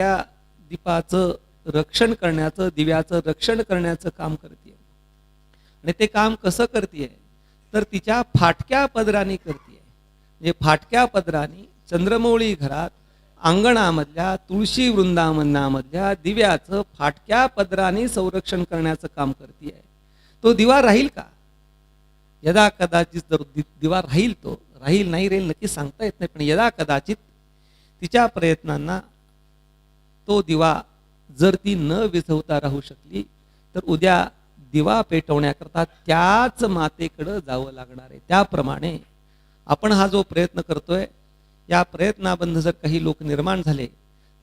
त्या दीपाचं रक्षण करण्याचं दिव्याचं रक्षण करण्याचं काम करते आणि ते काम कसं करते तर तिच्या फाटक्या पदराने करते म्हणजे फाटक्या पदराने चंद्रमौळी घरात अंगणामधल्या तुळशी वृंदावनामधल्या दिव्याचं फाटक्या पदराने संरक्षण करण्याचं काम करते तो दिवा राहील का? यदा कदाचित जर दिवा राहील तो राहील नाही राहील नक्की सांगता येत नाही पण यदा कदाचित तिच्या प्रयत्नांना तो दिवा जर ती न विझवता राहू शकली तर उद्या दिवा पेटवण्याकरता त्याच मातेकडं जावं लागणार आहे. त्याप्रमाणे आपण हा जो प्रयत्न करतोय या प्रयत्नाबंध जर काही लोक निर्माण झाले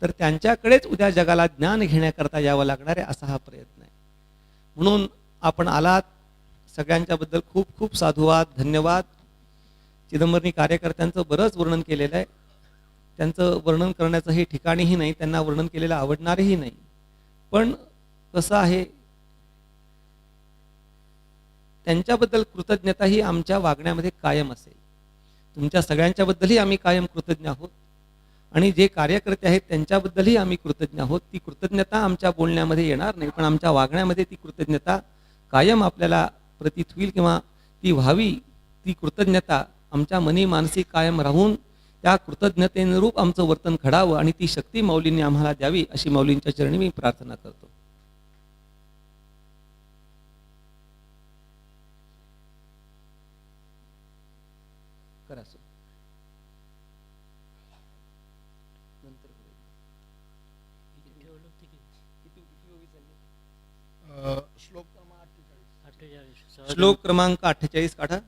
तर त्यांच्याकडेच उद्या जगाला ज्ञान घेण्याकरता यावं लागणार आहे असा हा प्रयत्न आहे. म्हणून आपण आलात सगळ्यांच्याबद्दल खूप खूप साधुवाद धन्यवाद. चिदंबरनी कार्यकर्त्यांचं बरंच वर्णन केलेलं आहे. त्यांचं वर्णन करण्याचं हे ठिकाणीही नाही त्यांना वर्णन केलेलं आवडणारही नाही. पण कसं आहे त्यांच्याबद्दल कृतज्ञता ही आमच्या वागण्यामध्ये कायम असेल. तुमच्या सगळ्यांच्याबद्दलही आम्ही कायम कृतज्ञ आहोत. आणि जे कार्यकर्ते आहेत त्यांच्याबद्दलही आम्ही कृतज्ञ आहोत. ती कृतज्ञता आमच्या बोलण्यामध्ये येणार नाही पण आमच्या वागण्यामध्ये ती कृतज्ञता कायम आपल्याला प्रतीत होईल किंवा ती व्हावी ती कृतज्ञता आमच्या मनी मानसिक कायम राहून त्या कृतज्ञतेनुरूप आमचं वर्तन घडावं आणि ती शक्ती माऊलींनी आम्हाला द्यावी अशी माऊलींच्या चरणी मी प्रार्थना करतो. करा श्लोक क्रमांक अठ्ठेचाळीस काढा.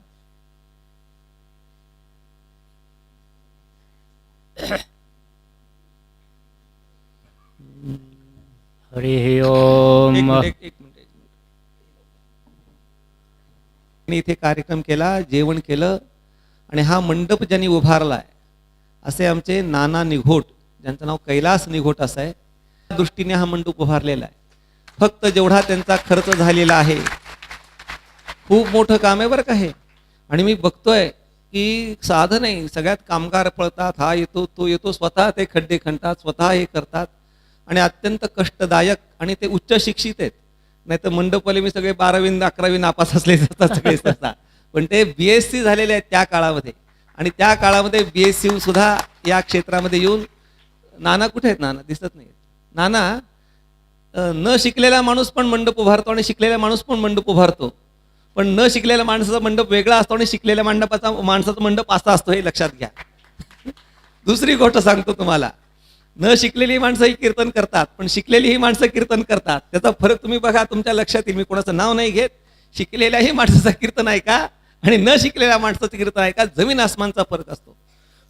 हरि ओम एक मिनिट, एक- एक मिनिट, एक मिनिट. आणि इथे कार्यक्रम केला जेवण केलं आणि हा मंडप ज्यांनी उभारलाय असे आमचे नाना निघोट ज्यांचं नाव कैलास निघोट असं आहे त्या दृष्टीने हा मंडप उभारलेला आहे. फक्त जेवढा त्यांचा खर्च झालेला आहे खूप मोठं काम आहे बरं का हे. आणि मी बघतोय की साधं नाही सगळ्यात कामगार पळतात हा येतो तो येतो स्वतः ते खड्डे खणतात स्वतः हे करतात. आणि अत्यंत कष्टदायक आणि ते उच्च शिक्षित आहेत. नाही तर मंडपवाले मी सगळे बारावी अकरावी नापास असले असतात सगळे असतात पण ते बी एस सी झालेले आहेत त्या काळामध्ये. आणि त्या काळामध्ये बी एस सी सुद्धा या क्षेत्रामध्ये येऊन नाना कुठे आहेत? नाना दिसत नाही नाना न शिकलेला माणूस पण मंडप उभारतो आणि शिकलेला माणूस पण मंडप उभारतो. पण न शिकलेल्या माणसाचा मंडप वेगळा असतो आणि शिकलेल्या मंडपाचा माणसाचा मंडप असा असतो हे लक्षात घ्या. दुसरी गोष्ट सांगतो तुम्हाला. न शिकलेली माणसं ही कीर्तन करतात पण शिकलेली ही माणसं कीर्तन करतात. त्याचा फरक तुम्ही बघा तुमच्या लक्षात येईल मी कोणाचं नाव नाही घेत. शिकलेल्याही माणसाचं कीर्तन आहे का? आणि न शिकलेल्या माणसाचं कीर्तन आहे का? जमीन आसमानचा फरक असतो.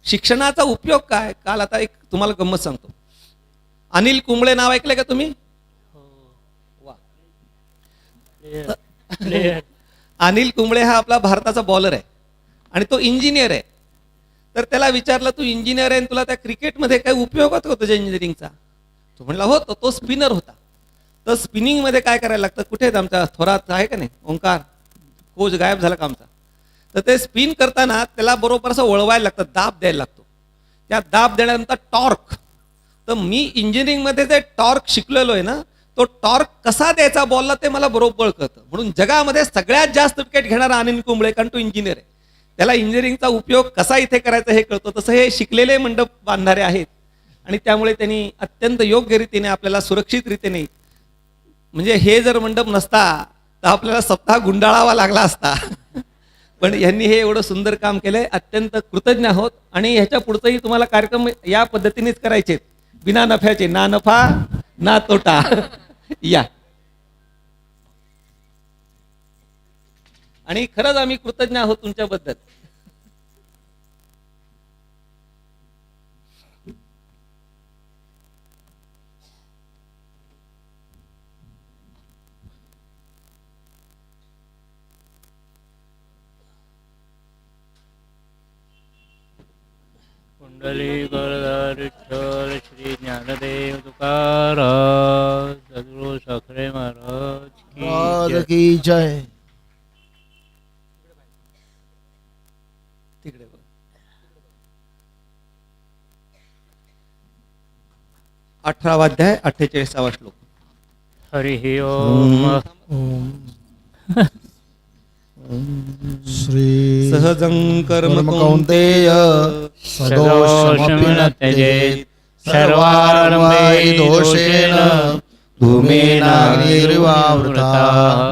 शिक्षणाचा उपयोग काय? काल आता एक तुम्हाला गंमत सांगतो. अनिल कुंबळे नाव ऐकलंय का तुम्ही? वा. अनिल कुंबळे हा आपला भारताचा बॉलर आहे. आणि तो इंजिनियर आहे. तर त्याला विचारलं तू इंजिनियर आहे आणि तुला त्या क्रिकेटमध्ये काही उपयोग होतो तुझ्या इंजिनिअरिंगचा तो म्हणला होतो तो स्पिनर होता. तर स्पिनिंगमध्ये काय करायला लागतं? कुठे आमच्या थोरात? आहे का नाही? ओंकार. कोच गायब झाला का आमचा? तर ते स्पिन करताना त्याला बरोबर असं वळवायला लागतं दाब द्यायला लागतो. त्या दाब देण्यानंतर टॉर्क तर मी इंजिनिअरिंगमध्ये जे टॉर्क शिकलेलो आहे ना तो टॉर्क कसा द्यायचा बॉलला ते मला बरोबर कळतं. म्हणून जगामध्ये सगळ्यात जास्त विकेट घेणारा अनिल कुंबळे कारण तो इंजिनियर आहे. त्याला इंजिनिअरिंगचा उपयोग कसा इथे करायचा हे कळतो. तसं हे शिकलेले मंडप बांधणारे आहेत. आणि त्यामुळे त्यांनी अत्यंत योग्य रीतीने आपल्याला सुरक्षित रीतीने म्हणजे हे जर मंडप नसता तर आपल्याला सप्ताह गुंडाळावा लागला असता. पण यांनी हे एवढं सुंदर काम केलंय अत्यंत कृतज्ञ आहोत. आणि ह्याच्या पुढचंही तुम्हाला कार्यक्रम या पद्धतीनेच करायचे बिना नफ्याचे ना नफा ना तोटा. या. आणि खरंच आम्ही कृतज्ञ आहोत तुमच्याबद्दल कुंडली करदार विठ्ठल श्री ज्ञानदेव तुकाराम सद्गुरु साखरे महाराज की जय तिकडे बघ. अठरावा अध्याय अठ्ठेचाळीसावा श्लोक. हरिः ओम. ओम श्री सहजं कर्म कौन्तेय सदोषमपि न त्यजेत् सर्वारंभे दोषेण धूमेनाग्निर्वावृता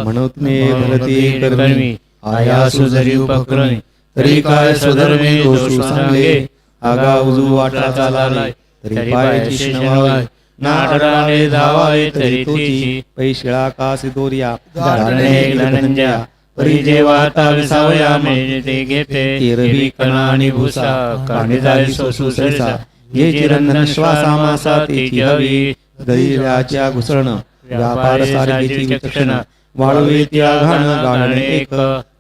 म्हणूतने भरती कर्मी आयासु जरी उपक्रमी तरी काय स्वधर्मी दोषू सांगे. आगा उजू वाटा तरी नाडराने धावाय तरी तुझी पैशिळा का सिदोरिया दाडणे धनंजया परी जेव्हा ताविसावया मेळे ते घेते. एरवी कणा आणि भुसा. काढे जाई सोसू सरसा ये चिरंधन श्वासा मासा तेची हवी. घुसळण. व्यापार सारखीची विचक्षण. वाळवे त्या घाण. गाणणे एक.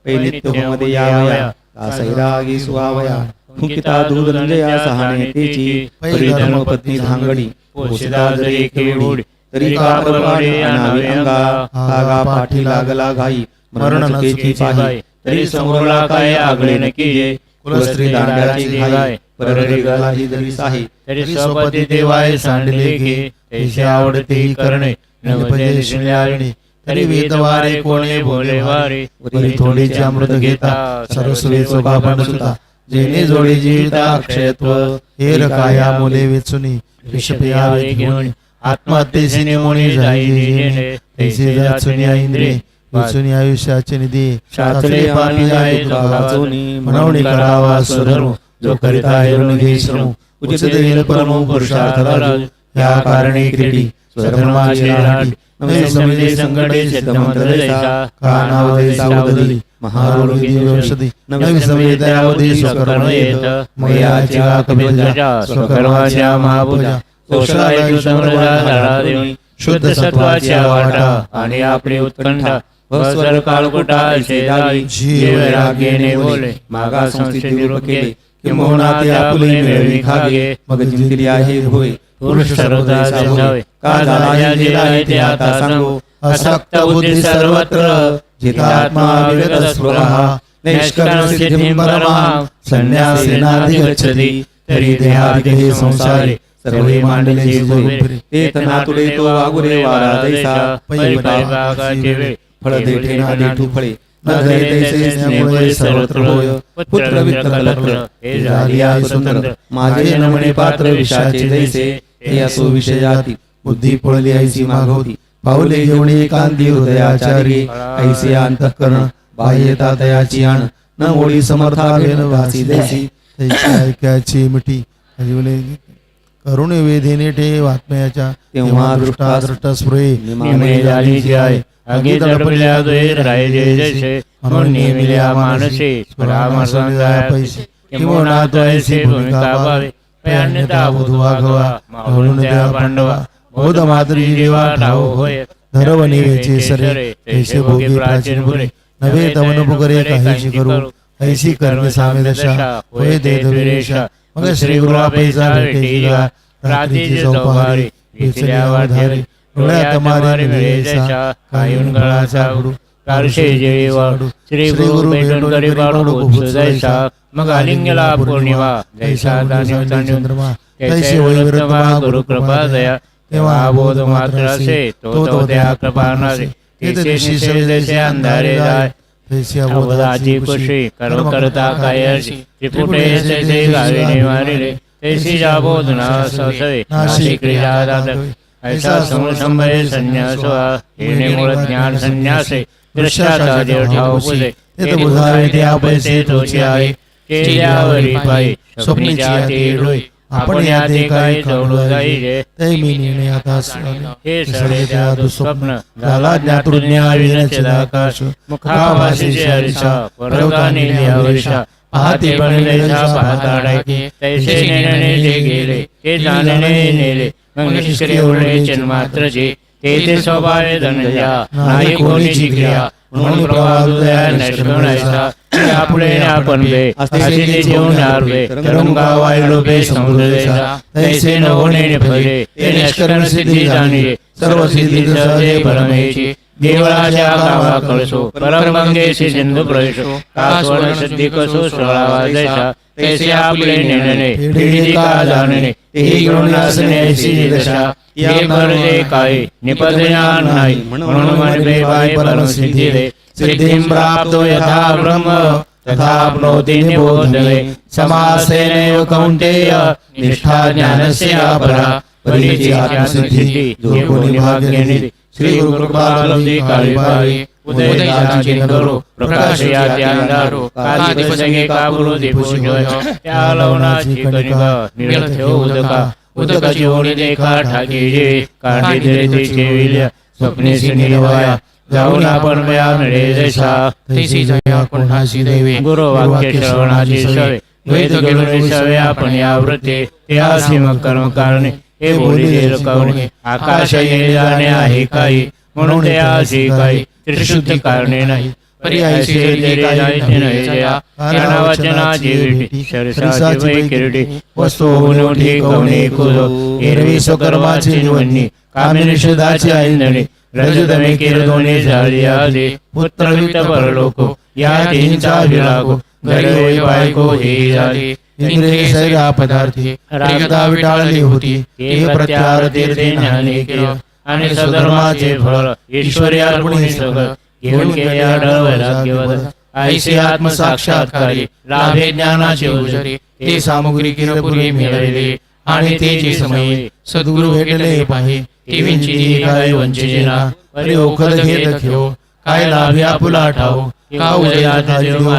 पैनित्यमध्ये यावया. तासैरागी सुवावया फुंकिता दूध रंजया सहाने तेची परिधर्म पत्नी धांगडी पोशिदा जरी केवढी तरी का प्रमाणे अनावे अंगा कागा पाठी लागला घाई मरण नकेची पाही तरी समोरला काय आगळे नकी जे कुलस्त्री दांड्याची घाई पररे गला ही दरी साही तरी स्वपती देवाय सांडले घे तैसे आवडते ही करणे नवजे शिल्यारणी तरी वेदवारे कोणे भोले वारे थोडीचे अमृत घेता सरस्वे चोखापण सुता जेणे जोडी जीविता अक्षयत्व हे रकाया मुले वेचुनी. विषपियावे घेऊन. आत्महत्येचे नेमोनी जाई जेणे तैसे जाचुनी इंद्रिय वेचुनी आयुष्याचे निधी. शास्त्रे पाणी जाय तुला म्हणवणी करावा स्वधर्म जो करिता हिरण घे श्रम. उचित देईल परमो पुरुषार्थ या कारणे क्रीडी. स्वधर्माची राठी नवे समजे संकटे सिद्धमंत्र का कानावधे सावधली महारोगी दिव्यौषधी नवे समिते त्यावधी स्वकर्म येत मयाच्या कपिलजा स्वकर्माच्या महापूजा कौशलाय समृद्धा धडा देऊन शुद्ध सत्वाच्या वाटा आणि आपली उत्कंठा वस्वर काळकुटा शेजारी जीव रागेने बोले मागा संस्थे निरूप केले किंबहुना ते आपुले मिळवी खागे मग जिंकली आहे होय पुरुष सर्वदा का झाला या जे आहे ते आता सांगू असक्त बुद्धी सर्वत्र जितात्मा विगत स्पृहा नैष्कर्म सिद्धिं परमां संन्यासेनाधिगच्छति तरी देहादिके संसारे सर्वे मांडले जोगुरे ते तो वागुरे वारा दैसा परिभागाचे वेळ फळ देठे ना फळे न धरे तैसे स्नेहमुळे सर्वत्र होय पुत्र वित्त कलत्र हे झाली आहे सुंदर माझे नमणे पात्र विषाचे दैसे हे असो विषयाती बुद्धी पळली ऐसी मागवती पावले घेऊन एकांती हृदयाचारी ऐसे अंतःकरण बाह्यता तयाची आण. न ओळी समर्था भेन भासी दैसी ऐकायची मिठी. अजिवले करुण वेधेने ठेव आत्मयाच्या. तेव्हा दृष्टा दृष्ट स्पृहे द्वैर राहिले जैसे म्हणून नेमिल्या मानसे परामर्शन जाय पैसे. किंवा भूमिका पावे. अन्यथा बुधवा गवा. म्हणून द्या पांडवा. बौद्ध माधुरी जीवा ठाव होय. धरवणी वेचे सरे ऐसे भोगी प्राचीन बुरे नवे तवन पुगरे काहीची करू ऐसी कर्म सामे दशा होय दे धविरेशा मग श्री गुरु पैसा भेटे गा रात्रीची चौपहारी विचल्यावर धारी डोळ्यात मारे मिळेसा कायून गळाचा गुरु कारशे जेळी वाढू. श्री गुरु भेटून करी बाळू उपसू मग आलिंगला पौर्णिमा जैसा दानव चंद्रमा कैसे होई गुरु कृपा दया. तेव्हा बोध मात्र असे तो तो त्या कृपा नसे तेथे निश्चय जैसे अंधारे जाय तैसी अवधाची कुशी कर्म करता काय अशी त्रिपुटे जैसे गावे निवारिले तैसी जाबोध ना ससवे नाशी क्रिया दादक ऐसा समसंभय संन्यास मूळ ज्ञान संन्यासे दृश्याचा देव ठाव पुजे ते बुधावे त्या पैसे तोचे आहे केल्यावरी पायी स्वप्नीच्या ते डोई आपण या ते काही चवडू जाईजे तै मी निर्णय आता हे सगळे त्या दुःस्वप्न झाला ज्ञातृज्ञा विनचे आकाश हरिषा हरिषा पाहते तैसे नेणे जे गेले ते जाणणे नेले उरले जन्मात्रचे ते ते स्वभावे नाही म्हणून आपले आपण असे जेवण आरवे तरंगा वायलो बे समुद्र देशा तैसे न होणे भजे ते निष्करण सिद्धी जाणीये सर्व सिद्धी परमेशी देवळाच्या कामा कळसो परमगंगेशी सिंधू प्रवेशो कासवण सिद्धी कसो सोळावा देशा तैसे आपले नेणणे पिढी का जाणणे तेही घेऊन असणे दशा ये भरले काय निपदना नाही म्हणून म्हणते बाय परमसिद्धी रे सिद्धिं प्राप्तो यथा ब्रह्म तथा प्रोति निबोधवे समासेनैव कौंटेय निष्ठा ज्ञानस्य अपरा परिचयात्म सिद्धी जो कोणी भाग्यनिधी श्री गुरु कृपालब्धी काळी पाळी काली दिवसंगे त्या लवणाची उदका उदकाची देखा दिले ते चेविल्या स्वप्नेशी निलवाया जाऊन आपण बया मिळे जैसा तैसी जया कोणाशी देवे गुरु वाक्य श्रवणाची सवे वेद घेऊन आपण त्या सीम कर्म कारणे हे बोली देर कवणे आकाश येणे जाणे आहे काही म्हणून ते अशी काही त्रिशुद्धी कारणे नाही. स्वकर्माची निवडणी. ऐंदणे. रजतमे झाली आले पुत्र वित परलोको या तीनचा विरागो घरी बायको हे झाले. इंद्रिय सैरा पदार्थी एकदा विटाळली होती हे प्रत्यार तीर्थे ज्ञाने केलं। आणि सधर्माचे फळ ईश्वरी अर्पणी सगळं घेऊन केले आढळ वैराग्यवद। ऐसे आत्मसाक्षात्कारी लाभे ज्ञानाचे उजरे ते सामुग्री किरपुरी मिळालेले आणि ते जे समये सद्गुरु भेटले पाहि ते विंचिती काय वंचिना अरे ओखल घेत घेऊ काय लाभे आपुला ठाऊ का उजया जीव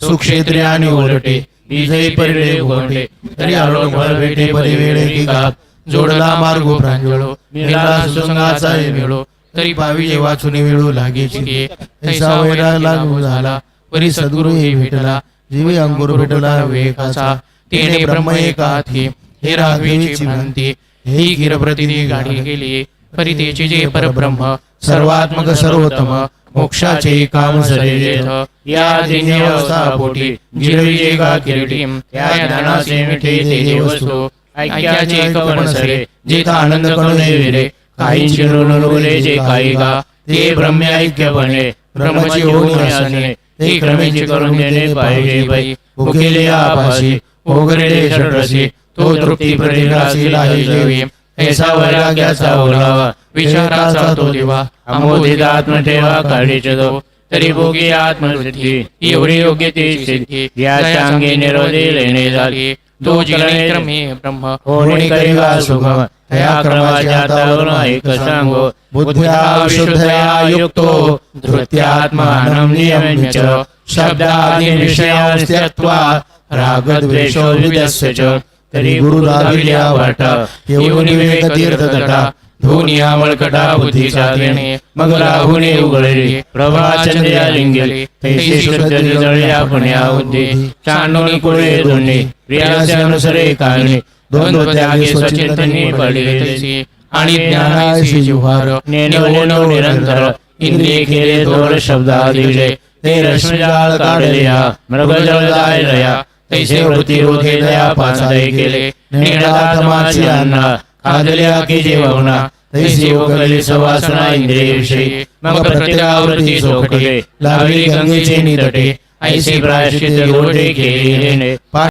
सुक्षेत्रे आणि उलटे बीजही परिले उघडले तरी आलो फळ भेटे परी की का जोडला मार्गो प्रांजळो मिळाला सुसंगाचा मिळो तरी पावी वाचून वेळू लागेची तैसा वैरा लागू झाला. परी सद्गुरु हे भेटला जीवी अंकुर भेटला विवेकाचा. तेने ब्रह्म एकाथे हे राघवेची भ्रांती हे गिर प्रतिनिधी गाडी गेली परी तेचे जे परब्रह्म सर्वात्मक सर्वोत्तम. मोक्षाचे काम सरेथ या दिन्य अवस्था पोटी गिरवी एका किरीटी. या ज्ञानाचे मिठे ते वस्तू ऐक्याचे कवन सरे जेथा आनंद करुणे विरे. काही चिरुनुरे जे काही का ते ब्रह्म ऐक्य बने. ब्रह्मची होऊन असणे ते क्रमेचे करून देणे पाहिजे बाई. उकेले आभासी ओगरेले षडरसी तो तृप्ती परिरासी लाही जेवी. ऐसा वैराग्याचा ओलावा विचाराचा देवा अमोदित आत्म ठेवा काढीच तरी भोगी आत्मसिद्धी एवढी योग्य ती सिद्धी या चांगे निरोधी लेणे झाली तो जिगणे क्रमे ब्रह्म होणे करिवा सुगम तया क्रमाच्या तावरून ऐक सांगो बुद्ध्या विशुद्धया युक्तो, धृत्यात्मानं नियम्य च, शब्दादि विषयास्त्यत्वा रागद्वेषो विदस्य च तरी गुरु राविल्या वाट येऊन विवेक तीर्थ तटा धुनिया मळकटा बुद्धीचा देणे मग राहुने उघडले प्रभा चंद्रिया लिंगले तैसे शुद्ध उद्दे चांडोनी कुळे दोन्ही प्रियाचे अनुसरे काळणे द्वंद्व त्यागे स्वचिंतनी पडले तैसे आणि ज्ञानाशी जिव्हार नेनो निरंतर इंद्रिय केले ते रश्मिजाळ काढल्या मृगजळ जायलया तैसे वृत्ती रोधे दया केले नेणातमाची अन्ना അതിലാക്കി ജീവഗുണ ദൈവങ്ങളിൽ സവാസന ഇന്ദ്രിയവിഷി നമുക്ക് പ്രത്യാവൃത്തി സോക്കട്ടെ ലാവിലി ഗംഗി ചെയ്തട്ടെ ഐ സി പ്രായശ്ചിത്ത